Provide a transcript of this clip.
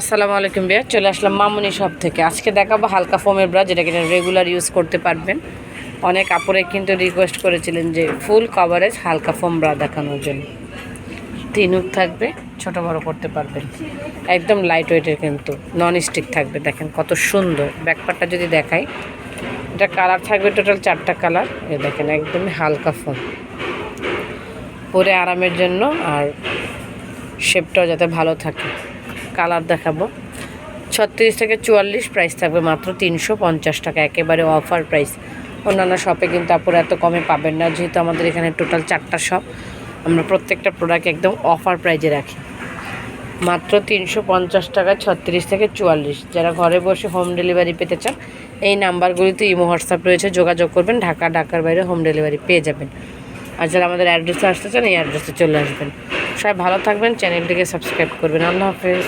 আসসালামু আলাইকুম বিয়া চলে আসলাম মামুনি শপ থেকে। আজকে দেখাবো হালকা ফোমের ব্রা যেটা কিনা রেগুলার ইউজ করতে পারবেন। অনেক আপুরে কিন্তু রিকোয়েস্ট করেছিলেন যে ফুল কভারেজ হালকা ফোম ব্রা দেখানোর জন্য। তিন উক থাকবে, ছোট বড় করতে পারবেন। একদম লাইট ওয়েটের কিন্তু নন স্টিক থাকবে, দেখেন কত সুন্দর। ব্যাকপারটা যদি দেখাই, এটা কালার থাকবে টোটাল চারটা কালার এ দেখেন একদমই হালকা ফোম। পরে আরামের জন্য আর শেপটাও যাতে ভালো থাকে। কালার দেখাবো। ছত্রিশ থেকে চুয়াল্লিশ প্রাইস থাকবে মাত্র তিনশো পঞ্চাশ টাকা, একেবারে অফার প্রাইস অন্যান্য শপে কিন্তু আপুরা এত কমে পাবেন না, যেহেতু আমাদের এখানে টোটাল চারটা শপ আমরা প্রত্যেকটা প্রোডাক্ট একদম অফার প্রাইজে রাখি। মাত্র তিনশো পঞ্চাশ টাকা, ছত্রিশ থেকে চুয়াল্লিশ। যারা ঘরে বসে হোম ডেলিভারি পেতে চান, এই নাম্বারগুলিতে ইমো, হোয়াটসঅ্যাপ রয়েছে, যোগাযোগ করবেন। ঢাকা, ঢাকার বাইরে হোম ডেলিভারি পেয়ে যাবেন। আর যারা আমাদের অ্যাড্রেসে আসতে চান, এই অ্যাড্রেসে চলে আসবেন। সবাই ভালো থাকবেন চ্যানেলটিকে সাবস্ক্রাইব করবেন। আল্লাহ হাফেজ।